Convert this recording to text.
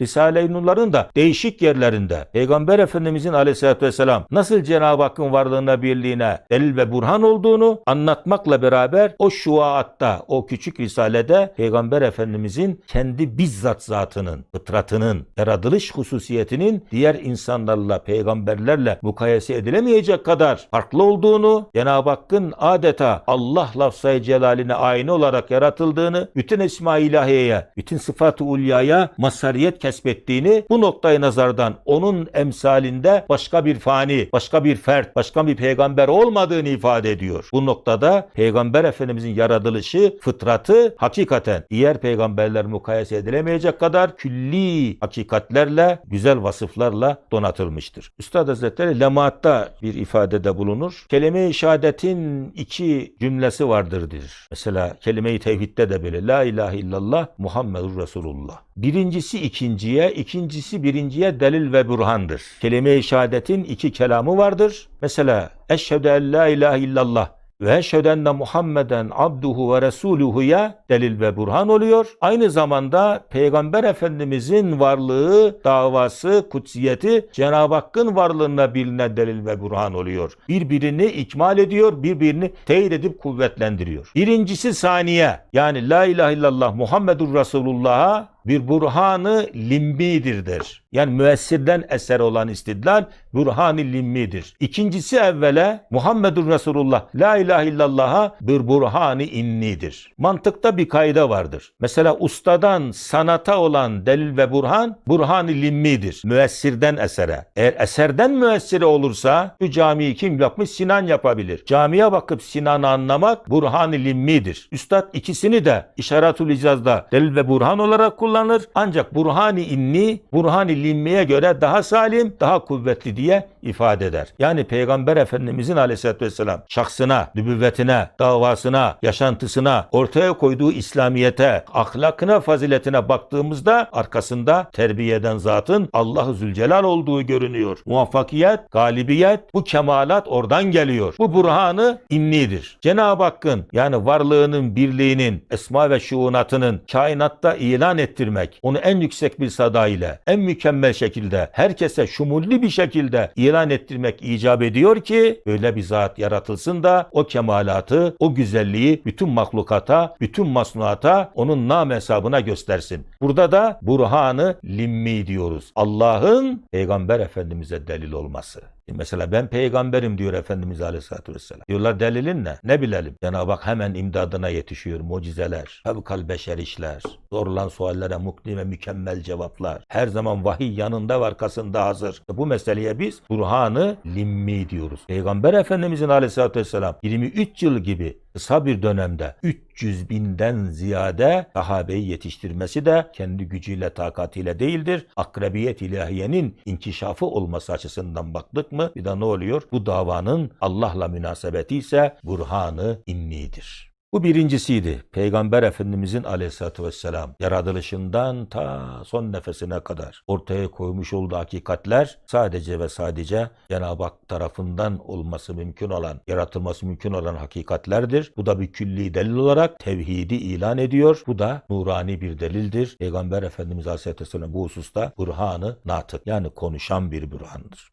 Risale-i Nur'ların da değişik yerlerinde. Peygamber Efendimizin aleyhissalatü vesselam nasıl Cenab-ı Hakk'ın varlığına, birliğine delil ve burhan olduğunu anlatmakla beraber o şuaatta, o küçük risalede Peygamber Efendimizin kendi bizzat zatının, fıtratının, yaratılış hususiyetinin diğer insanlarla, peygamberlerle mukayese edilemeyecek kadar farklı olduğunu, Cenab-ı Hakk'ın adeta Allah lafzayı celaline aynı olarak yaratıldığını, bütün esma ilahiyeye, bütün sıfat-ı ulyaya mazhariyet kesbettiğini, bu noktayı nazardan onun emsalinde başka bir fani, başka bir fert, başka bir peygamber olmadığını ifade ediyor. Bu noktada Peygamber Efendimizin yaratılışı, fıtratı hakikaten diğer peygamberler mukayese edilemeyecek kadar külli hakikatlerle, güzel vasıflarla donatılmıştır. Üstad Hazretleri Lemaat'ta bir ifadede bulunur. Kelime-i şehadetin iki cümlesi vardır. Mesela kelime-i tevhidde de böyle. La ilahe illallah Muhammedur Resulullah. Birincisi ikinciye, ikincisi birinciye delil ve burhandır. Kelime-i şehadetin iki kelamı vardır. Mesela eşhedü en la ilahe illallah ve eşhedü enne Muhammeden abduhu ve resuluhu'ya delil ve burhan oluyor. Aynı zamanda Peygamber Efendimizin varlığı, davası, kutsiyeti Cenab-ı Hakk'ın varlığına bilinen delil ve burhan oluyor. Birbirini ikmal ediyor, birbirini teyit edip kuvvetlendiriyor. Birincisi saniye yani la ilahe illallah Muhammedur Resulullah'a bir burhanı limmidir der. Yani müessirden eser olan istidlal burhanı limmidir. İkincisi evvele Muhammedur Resulullah la ilahe illallah'a bir burhanı innidir. Mantıkta bir kayda vardır. Mesela ustadan sanata olan delil ve burhan burhanı limmidir. Müessirden esere. Eğer eserden müessire olursa şu camiyi kim yapmış? Sinan yapabilir. Camiye bakıp Sinan'ı anlamak burhanı limmidir. Üstad ikisini de işaretül icazda delil ve burhan olarak kullanır. Ancak burhani inni, burhani limmiye göre daha salim, daha kuvvetli diye ifade eder. Yani Peygamber Efendimizin aleyhissalatü vesselam şahsına, nübüvvetine, davasına, yaşantısına, ortaya koyduğu İslamiyete, ahlakına, faziletine baktığımızda arkasında terbiye eden zatın Allah-u Zülcelal olduğu görünüyor. Muvaffakiyet, galibiyet, bu kemalat oradan geliyor. Bu burhanı innidir. Cenab-ı Hakk'ın yani varlığının, birliğinin, esma ve şuunatının kainatta ilan ettirmek, onu en yüksek bir sada ile, en mükemmel şekilde, herkese şumulli bir şekilde ilan ettirmek icap ediyor ki böyle bir zat yaratılsın da o kemalatı, o güzelliği bütün mahlukata, bütün masnuata onun nam hesabına göstersin. Burada da burhanı limmi diyoruz. Allah'ın Peygamber Efendimiz'e delil olması. Mesela ben peygamberim diyor Efendimiz Aleyhisselatü Vesselam. Diyorlar delilin ne? Ne bilelim? Cenab-ı Hak hemen imdadına yetişiyor. Mucizeler, fevkal beşer işler, sorulan suallere mukni ve mükemmel cevaplar. Her zaman vahiy yanında ve arkasında hazır. Bu meseleye biz burhanı limmi diyoruz. Peygamber Efendimizin Aleyhisselatü Vesselam 23 yıl gibi kısa bir dönemde 300 binden ziyade sahabeyi yetiştirmesi de kendi gücüyle takatiyle değildir. Akrabiyet ilahiyenin inkişafı olması açısından baktık mı bir de ne oluyor? Bu davanın Allah'la münasebeti ise burhanı innidir. Bu birincisiydi. Peygamber Efendimizin aleyhissalatü vesselam yaratılışından ta son nefesine kadar ortaya koymuş olduğu hakikatler sadece ve sadece Cenab-ı Hak tarafından olması mümkün olan, yaratılması mümkün olan hakikatlerdir. Bu da bir külli delil olarak tevhidi ilan ediyor. Bu da nurani bir delildir. Peygamber Efendimiz Aleyhisselatü Vesselam bu hususta burhanı natık yani konuşan bir burhandır.